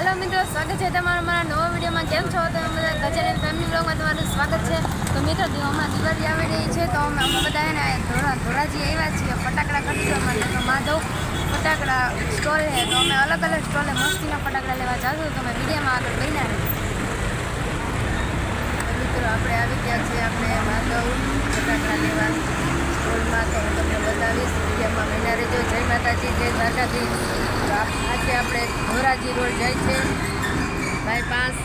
Hello મિત્રો, સ્વાગત છે તમારું મારા નવા વિડીયોમાં. કેમ છો? તો અમે બધા ગજાનન ફેમિલી બ્લોગમાં તમારું સ્વાગત છે. તો મિત્રો હમણાં દિવાળી આવી રહી છે, તો અમે અમે બધા એને ધોળા ધોળાજી આવ્યા છીએ. ફટાકડા ખરીદવા માટે માધવ ફટાકડા સ્ટોલ છે. તો અમે અલગ અલગ સ્ટોલે મસ્તીના ફટાકડા લેવા જાશું. તો તમે વિડીયોમાં આગળ બન્યા મિત્રો, આપણે આવી ગયા છીએ, આપણે માધવ ફટાકડા લેવા સ્ટોલમાં. તો હું તમને બતાવીશ. વિડીયોમાં મહિના રહેજો. જય માતાજી, જય દ્વારકાજી આજે આપણે ધોરાજી રોડ જાય છે. બાયપાસ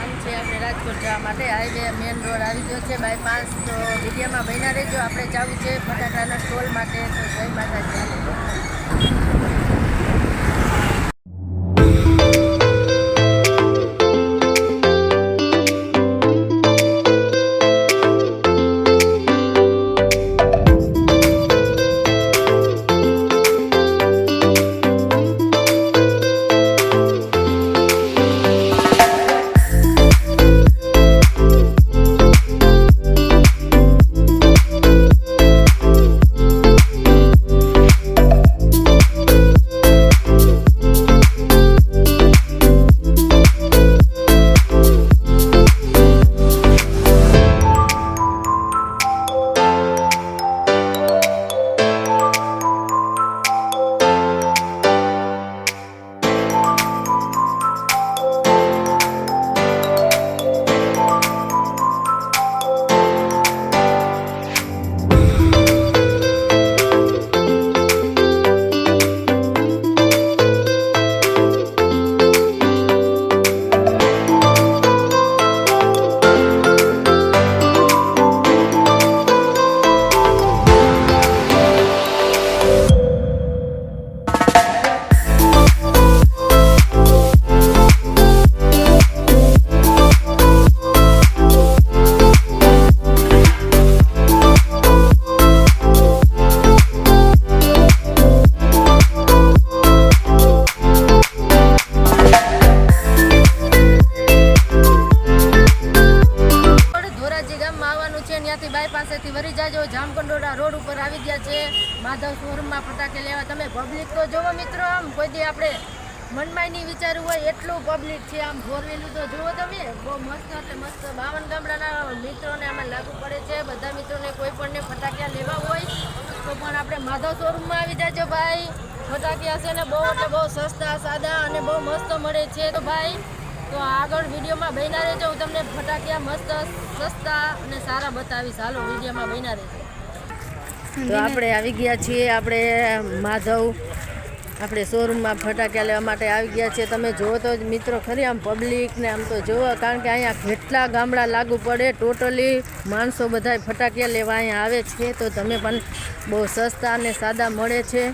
આમ છે આપણે રાજકોટ જવા માટે. હાઈવે મેન રોડ આવી ગયો છે. બાયપાસ તો વિડીયોમાં બન્યા રહેજો. આપણે જવું છે ફટાકડાના સ્ટોલ માટે. તો જય માતાજી. ત્યાંથી બાય પાસેથી વરી જાજો. જામકંડોળા રોડ ઉપર આવી ગયા છે. માધવ શોરૂમમાં ફટાકે લેવા. તમે પબ્લિક તો જોવો મિત્રો, આમ કોઈ દી આપણે મનમાં નહીં વિચારવું હોય, એટલું પબ્લિક છે. આમ ફોર વ્હીલું તો જુઓ તમે. બહુ મસ્ત એટલે મસ્ત બાવન ગામડાના મિત્રોને આમાં લાગુ પડે છે. બધા મિત્રોને કોઈ પણને ફટાકિયા લેવા હોય, તો પણ આપણે માધવ શોરૂમમાં આવી જાજો ભાઈ. ફટાકિયા છે ને બહુ, એટલે બહુ સસ્તા, સાદા અને બહુ મસ્ત મળે છે. તો ભાઈ તો આગળ વિડીયોમાં બન્યા રહેજો. હું તમને ફટાકિયા મસ્ત, સસ્તા અને સારા બતાવીશ. હાલો, વિડીયોમાં બન્યા રહેજો. તો આપણે આવી ગયા છીએ, આપણે માધવ, આપણે શોરૂમમાં ફટાકિયા લેવા માટે આવી ગયા છીએ. તમે જુઓ તો મિત્રો, ખરી આમ પબ્લિક ને આમ તો જુઓ કારણ કે અહીંયા કેટલા ગામડા લાગુ પડે. ટોટલી માણસો બધા ફટાકિયા લેવા અહીંયા આવે છે. તો તમે પણ બહુ સસ્તા અને સાદા મળે છે.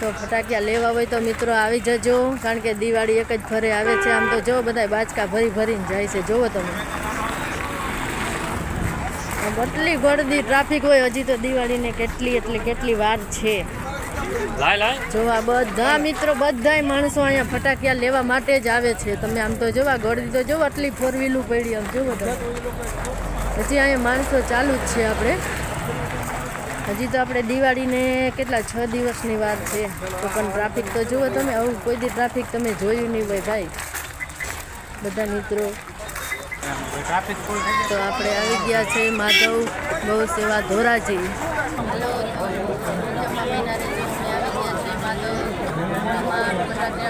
તો ફટાકિયા લેવા હોય તો મિત્રો આવી જજો કારણ કે દિવાળી એક જ ફરે આવે છે. આમ તો જો બધા બાચકા ભરી ભરીને જાય છે. જુઓ તમે. આટલી ગળદી ટ્રાફિક હોય હજી તો દિવાળીને કેટલી એટલે કેટલી વાર છે. જોવા બધા મિત્રો બધાય માણસો અહીંયા ફટાકિયા લેવા માટે જ આવે છે. તમે આમ તો જોવા ગળદી તો જોવા આટલી ફોર વ્હીલું પડી આમ જોવો તમે. હજી અહીંયા માણસો ચાલુ જ છે આપણે. હજી તો આપણે દિવાળીને કેટલા છ દિવસની વાર છે. તો પણ ટ્રાફિક તો જુઓ તમે, આવું કોઈ દી ટ્રાફિક તમે જોયું નહીં હોય ભાઈ. બધા મિત્રો. તો આપણે આવી ગયા છે માધવ બહુ સેવા ધોરાજી.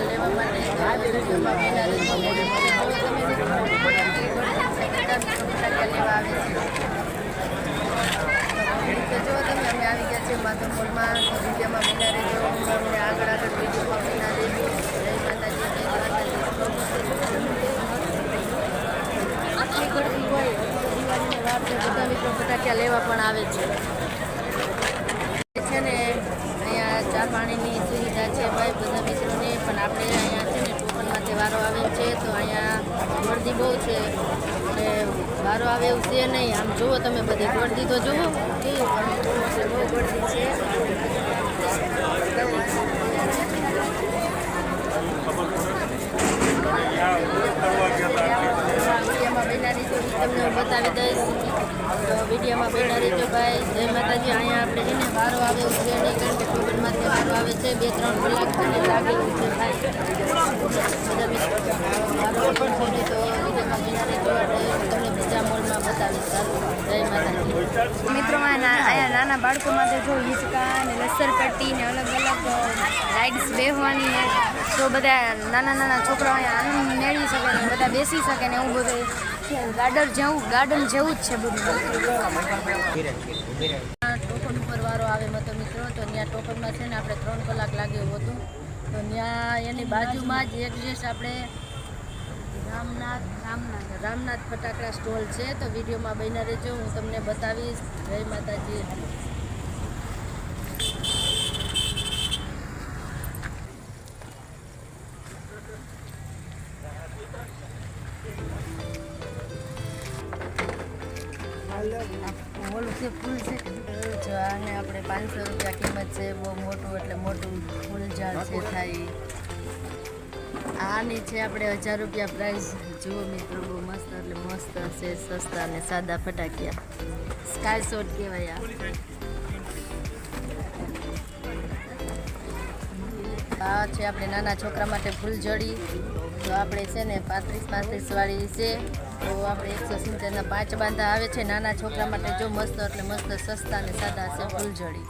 લેવા માટે તો જો તમે અમે આવી ગયા છીએ માધવ મોલમાં વિડીયોમાં બિના રહેજો. અમને આગળ આગળ જય માતાજી આટલી ગળદી હોય દિવાળીની બધા મિત્રો ફટાકિયા લેવા પણ આવે છે છે ને, અહીંયા ચા પાણીની સુવિધા છે, ભાઈ, બધા મિત્રોને પણ આપણે અહીંયા છે ને ટોકનમાં વારો આવે છે, તો અહીંયા ગળદી બહુ છે. એટલે વારો આવે એવું છે નહીં. આમ જુઓ તમે બધી ગળદી તો જુઓ કેવી બહુ ગળદી છે વિડીયોમાં બન્યા રહીજો ઈ તમને હું બતાવી દઈશ તો વિડીયોમાં બન્યા રહીજો ભાઈ જય માતાજી અહીંયા આપણે છે ને વારો આવે એવું છે નહીં કારણ કે ટોકનમાંથી વારો આવે છે બે ત્રણ કલાક મને લાગે એવું છે ભાઈ બધા નાના બાળકો માટે જો હિંચકા ને લસરપટ્ટી ને અલગ અલગ રાઇડ્સ બેસવાની ને તો બધા નાના નાના છોકરાઓ આનંદ મેળવી શકે ને બધા બેસી શકે ને એવું બધું. ગાર્ડન જેવું ગાર્ડન જેવું જ છે બધું. ટોકન ઉપર વારો આવે મતો મિત્રો, તો ત્યાં ટોકનમાં છે ને આપણે ત્રણ કલાક લાગ્યું હતું. તો ત્યાં એની બાજુમાં જ એક દિવસ આપણે રામનાથ રામનાથ રામનાથ ફટાકડા સ્ટોલ છે. તો વિડીયોમાં બન્યા રહેજો, હું તમને બતાવીશ. જય માતાજી. છે આપણે હજાર રૂપિયા પ્રાઇસ જુઓ મિત્રો, બહુ મસ્ત એટલે મસ્ત હશે સસ્તા અને સાદા ફટાકિયા. સ્કાય શોટ કહેવાય આ. છે આપણે નાના છોકરા માટે ફૂલજડી તો આપણે છે ને પાંત્રીસ પાંત્રીસ વાળી છે. તો આપણે એકસો સિત્તેરના પાંચ બાંધા આવે છે નાના છોકરા માટે. જો મસ્ત એટલે મસ્ત સસ્તા અને સાદા છે ફૂલઝડી.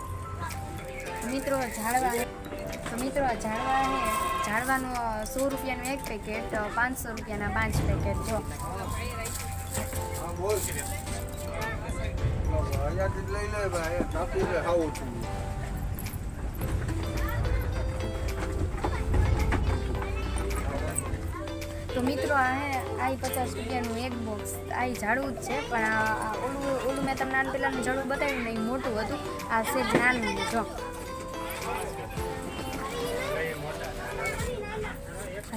મિત્રો ઝાડવા મિત્રો ઝાડવા ઝાડવાનું સો રૂપિયાનું એક પેકેટ પાંચસો રૂપિયાના પાંચ પેકેટ જો. તો મિત્રો, આ હે આ ઈ પચાસ રૂપિયાનું એક બોક્સ આ ઈ ઝાડવું જ છે, પણ ઓલું ઓલું મેં તમને નાન પહેલાંનું બતાવ્યું ને એ મોટું હતું. આ સેજ નાનું, જો.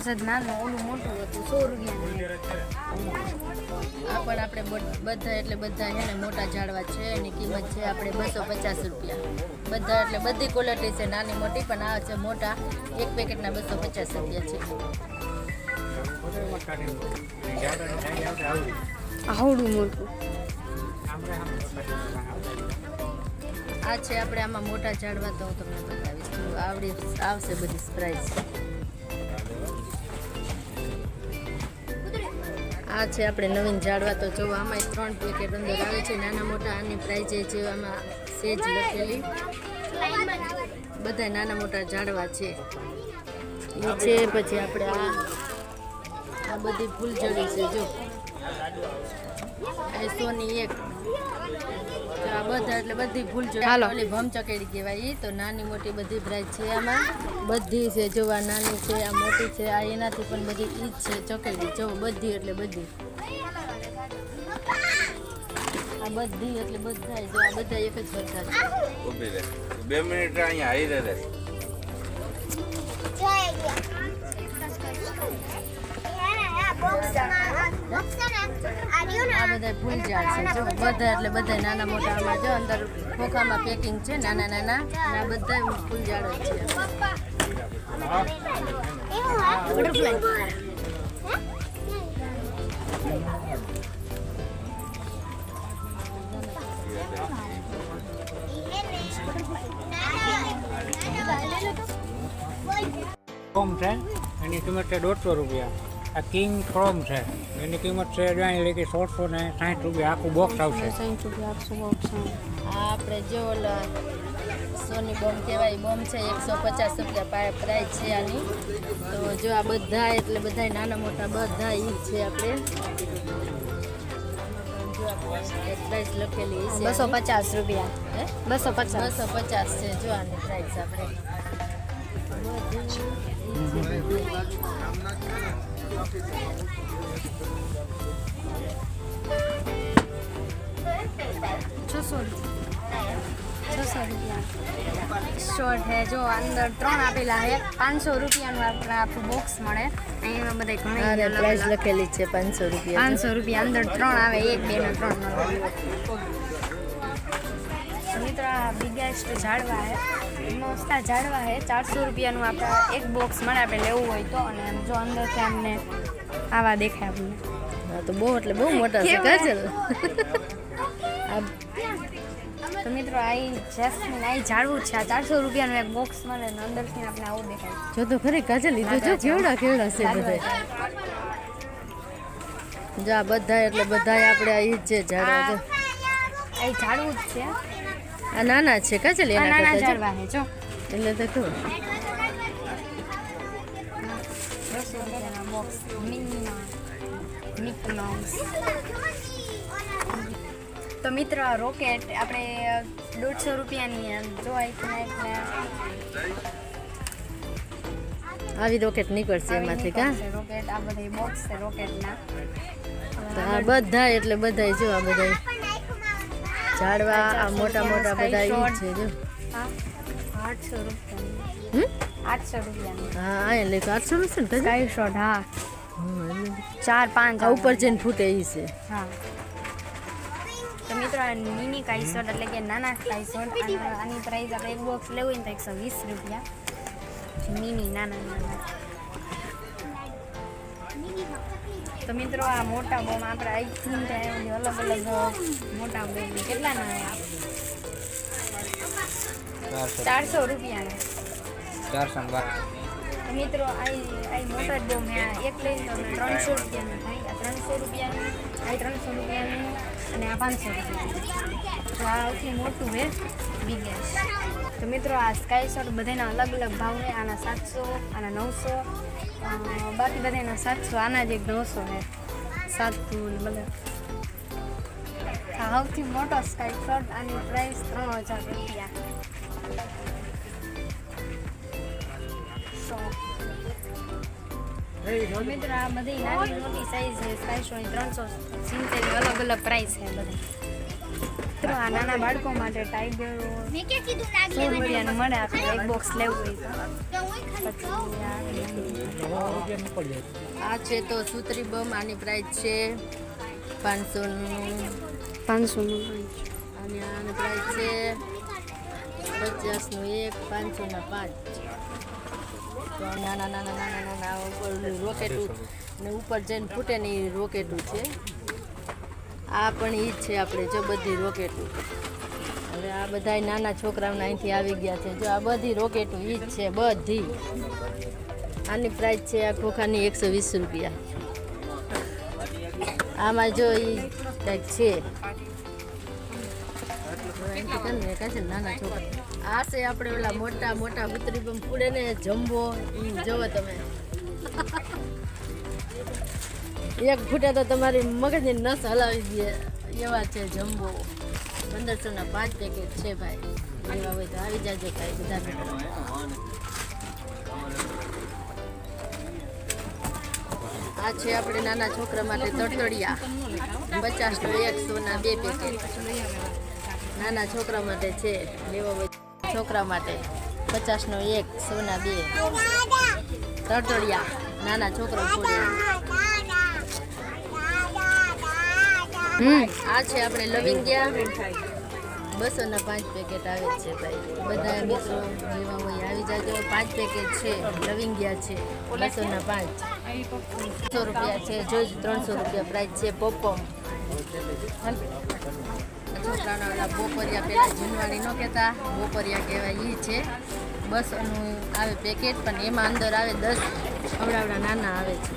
આ નાનું ઓલું મોટું હતું સો રૂપિયાનું આ પણ આપણે બધા એટલે બધા છે ને મોટા ઝાડવા છે એની કિંમત છે આપણે બસો પચાસ રૂપિયા. બધા એટલે બધી ક્વોલિટી છે નાની મોટી પણ આ છે મોટા. એક પેકેટના બસો પચાસ રૂપિયા છે. આવડું મોટું. આ છે આપણે આમાં મોટા ઝાડવા તો હું તમને બતાવીશ. આવડી આવશે બધી પ્રાઇસ આ છે આપણે નવીન ઝાડવા તો જો આમાં ત્રણ પેકેટ અંદર આવે છે. નાના મોટા આની પ્રાઇસ જે છે આમાં સેજ લખેલી. બધા નાના મોટા ઝાડવા છે. એ છે પછી આપણે આ આ બધી ફૂલઝડી છે, જો. સોની એક આ બધા એટલે બધી ભૂલ હાલો. ઓલી ભમ ચકેડી કહેવાય તો નાની મોટી બધી બ્રાઇડ છે આમાં. બધી છે જો આ નાની છે આ મોટી છે આ એનાથી પણ બધી ઈ જ છે ચકેડી જો બધી એટલે બધી. આ બધી એટલે બધા જો આ બધા એક જ સરખા છે. બે મિનિટ અહીંયા આવી રહે. આ બધા ફૂલ ઝાડ છે. જો બધા એટલે બધા નાના મોટા આમાં જો અંદર ખોખામાં પેકિંગ છે નાના નાના અને આ બધા ફૂલ ઝાડ જ છે એની કિંમત છે દોઢસો રૂપિયા. આ કિંગ ક્રોમ છે. એની કિંમત છે જાણી લે કે સોળસો ને સાઠ રૂપિયા. આખું બોક્સ આવશે. આ આપણે જો ઓલા સોની બોમ્બ કહેવાય બોમ્બ છે એકસો પચાસ રૂપિયા પ્રાઇસ છે આની. તો જો આ બધા એટલે બધા નાના મોટા બધા ઈ જ છે આપણે. લખેલી બસો પચાસ રૂપિયા. હે? બસો પચાસ. બસો પચાસ છે જો આની પ્રાઇસ આપણે. છસો છસો રૂપિયા શોર્ટ હે જો અંદર ત્રણ આપેલા છે પાંચસો રૂપિયાનું આપણે આખું બોક્સ મળે. અહીંયા બધા ઘણી પ્રાઇસ લખેલી છે પાંચસો રૂપિયા. પાંચસો રૂપિયા અંદર ત્રણ આવે એક બે ને ત્રણ. મિત્રો આ બિગેસ્ટ ઝાડવા છે મોસ્તા ઝાડવા છે ચારસો રૂપિયાનું આપણે એક બોક્સ મળે આપણે લેવું હોય તો. અને જો અંદરથી અમને આવા દેખાય આપણને હા તો બહુ એટલે બહુ મોટા છે? કાજલ? તો મિત્રો આ ઈ જેસ્મિન આ ઝાડવું છે. આ ચારસો રૂપિયાનું એક બોક્સ મળે ને અંદરથી આપણે આવું દેખાય. જો તો ખરે કાજલ લીધું જો કેવડા કેવડા છે બધા. જો આ બધા એટલે બધા આપણે આ જ છે ઝાડવા જો. આ ઝાડવું જ છે. આ નાના છે કા ચાલે નાના. ઝાડવા છે જો. એટલે તો તો તો મિત્રો રોકેટ આપણે દોઢસો રૂપિયાની જો આવી રોકેટ નીકળશે એમાંથી કા? રોકેટ આ બધા બોક્સ છે રોકેટના. બધા એટલે બધા જો આ બધા ઝાડવા આ મોટા મોટા બધા ઈ છે જો. આઠસો રૂપિયા આઠસો રૂપિયા હા લેખો આઠસો નું ને. સ્કાય શોટ હા. ચાર પાંચ ઉપર જઈને ફૂટે ઈ છે. હા. તો મિત્રો આ મિની કાઈસોટ એટલે કે નાના અને આની પ્રાઇસ આપણે એક બોક્સ લેવું હોય તો એકસો વીસ રૂપિયા. મિની નાના નાના. તો મિત્રો આ મોટા બોમ આપણે આઈસ્ક્રીમ ત્યાં અલગ અલગ મોટા બોમ કેટલાના ચારસો. રૂપિયાના. ચારસો મિત્રો આ આ મોટા બોમ એક લઈ લો ત્રણસો રૂપિયાનું થાય આ ત્રણસો રૂપિયાનું આ ત્રણસો રૂપિયાનું અને આ પાંચસો રૂપિયાનું. તો આ સૌથી મોટું છે બિગેસ્ટ તો મિત્રો, આ સ્કાય શોટ બધાના અલગ અલગ ભાવ છે આના સાતસો, આના નવસો બાકી બધાના સાતસો, આના જ એક નવસો છે સાતસો બધા. સૌથી મોટો સ્કાય શોટ આની પ્રાઇસ ત્રણ હજાર રૂપિયા. મિત્ર, આ બધી નાની મોટી સાઈઝ છે સ્કાય હોય ત્રણસો સિત્તેર અલગ અલગ પ્રાઇસ છે બધી. મિત્રો આ નાના બાળકો માટે ટાઈગર સો રૂપિયાનું મળે આપણે એક બોક્સ લેવું હોય આ આ છે તો સુત્રી બમ આની પ્રાઇસ છે પાંચસોનું. પાંચસોનું અને આની પ્રાઇસ છે પચાસનું એક પાંચસોના પાંચ. તો નાના નાના નાના નાના ઉપર રોકેટું ને ઉપર જઈને ફૂટે ને એ રોકેટું છે. આ પણ એ જ છે આપણે, જો બધી રોકેટું હવે આ બધા નાના છોકરાઓના અહીંથી આવી ગયા છે. જો આ બધી રોકેટું એ જ છે બધી. આની પ્રાઇસ છે આ ખોખાની એકસો વીસ રૂપિયા. આમાં જો એ કંઈક છે. નાના છોકરા આ છે આપણે ઓલા મોટા મોટા ઉતરી પણ ફૂડે ને જમવો જોવો તમે. એક ફૂટે તો તમારી મગજની નસ હલાવી દે. એવા છે જમ્બો. પંદરસો ના પાંચ પેકેટ છે ભાઈ. એવા હોય તો આવી જાજો ભાઈ બધા આ છે આપણે નાના છોકરા માટે તડતડિયા પચાસ નો એક સોના બે પેકેટ નાના છોકરા માટે છે. લેવા હોય છોકરા માટે પચાસ નો એક સોના બે. તડતડિયા નાના છોકરા આ છે આપણે લવિંગિયા બસો પાંચ પેકેટ આવે છે ભાઈ. બધા મિત્રો લેવા હોય આવી જાજો. પાંચ પેકેટ છે લવિંગિયા છે બસો પાંચ. સો રૂપિયા છે જોજ ત્રણસો રૂપિયા પ્રાઇસ છે પોપમ છોકરાના ઓલા બોપરિયા પેલા જૂનવાણી ન કહેતા. બોપરિયા કહેવાય એ છે. બસોનું આવે પેકેટ પણ એમાં અંદર આવે દસ. અવડાવડા નાના આવે છે.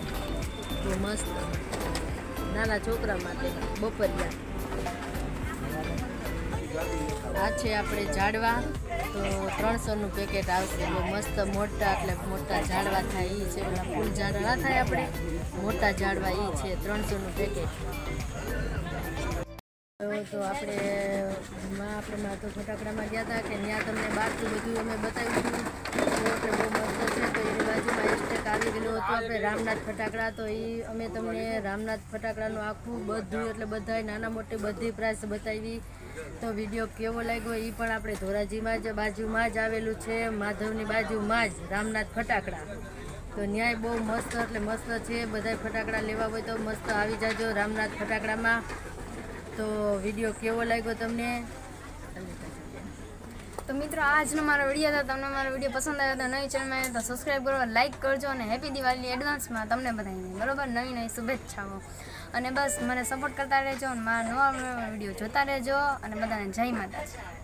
બહુ મસ્ત. નાના છોકરા માટે બોપરિયા. આ છે આપણે ઝાડવા તો ત્રણસોનું પેકેટ આવશે. એટલે મસ્ત મોટા, એટલે મોટા ઝાડવા થાય એ છે. પેલા ફૂલ ઝાડવા થાય આપણે. મોટા ઝાડવા એ છે. ત્રણસોનું પેકેટ તો આપણે માં આપણે તો ફટાકડામાં ગયા હતા કે ત્યાં તમને બહારથી બધું અમે બતાવ્યું બહુ મસ્ત છે તો એની બાજુમાં એસ્ટેક આવી ગયેલો હતો આપણે રામનાથ ફટાકડા તો એ અમે તમને રામનાથ ફટાકડાનું આખું બધું, એટલે બધાય નાના મોટી બધી પ્રાઇસ બતાવી. તો વીડિયો કેવો લાગ્યો એ પણ આપણે ધોરાજીમાં જ, બાજુમાં જ આવેલું છે, માધવની બાજુમાં જ રામનાથ ફટાકડા. તો ન્યાય બહુ મસ્ત, એટલે મસ્ત છે બધા ફટાકડા લેવા હોય તો મસ્ત આવી જાજો રામનાથ ફટાકડામાં. તો વીડિયો કેવો લાગ્યો તમને? તો મિત્રો, આજનો મારો વીડિયો હતો. તમને મારો વીડિયો પસંદ આવ્યો તો નવી ચેનલમાં તો સબસ્ક્રાઈબ કરો લાઈક કરજો અને હેપી દિવાળી એડવાન્સમાં તમને બધાને. બરાબર? નવી નવી શુભેચ્છાઓ. અને બસ, મને સપોર્ટ કરતા રહેજો અને મારા નવા નવા વીડિયો જોતા રહેજો અને બધાને જય માતાજી.